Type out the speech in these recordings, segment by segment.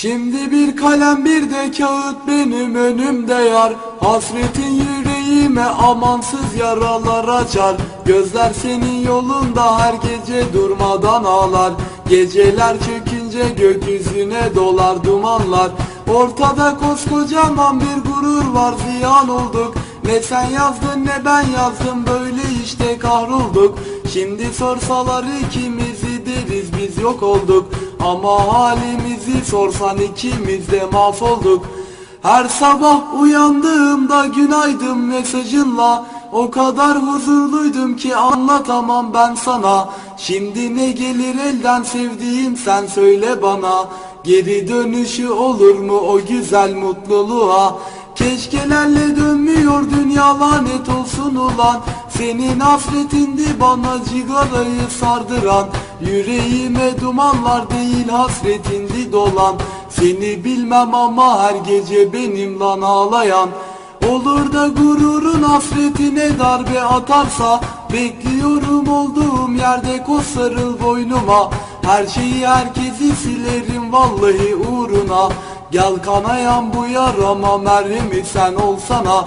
Şimdi bir kalem bir de kağıt benim önümde yar. Hasretin yüreğime amansız yaralar açar. Gözler senin yolunda her gece durmadan ağlar. Geceler çökünce gökyüzüne dolar dumanlar. Ortada koskocaman bir gurur var ziyan olduk. Ne sen yazdın ne ben yazdım böyle işte kahrolduk Şimdi sorsalar ikimizi deriz biz yok olduk. Ama halimizi sorsan ikimiz de mahvolduk. Her sabah uyandığımda günaydın mesajınla O kadar huzurluydum ki anlatamam ben sana. Şimdi ne gelir elden sevdiğim sen söyle bana. Geri dönüşü olur mu o güzel mutluluğa? Keşkelerle dönmüyor dünya lanet olsun ulan. Senin hasretindi bana cigarayı sardıran Yüreğime dumanlar değil hasretindi dolan. Seni bilmem ama her gece benim lan ağlayan. Olur da gururun hasretine darbe atarsa Bekliyorum olduğum yerde koz boynuma. Her şeyi herkesi silerim vallahi uğruna. Gel kanayan bu yarama merhemi sen olsana.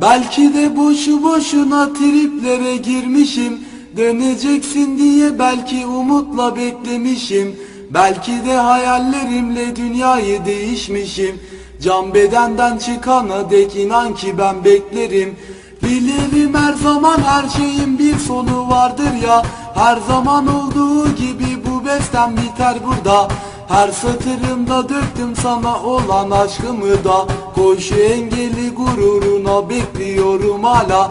Belki de boşu boşuna triplere girmişim Döneceksin diye belki umutla beklemişim. Belki de hayallerimle dünyayı değişmişim. Can bedenden çıkana dek inan ki ben beklerim. Bilirim her zaman her şeyin bir sonu vardır ya. Her zaman olduğu gibi bu bestem biter burada. Her satırımda döktüm sana olan aşkımı da. Koy şu engeli gururuna bekliyorum hala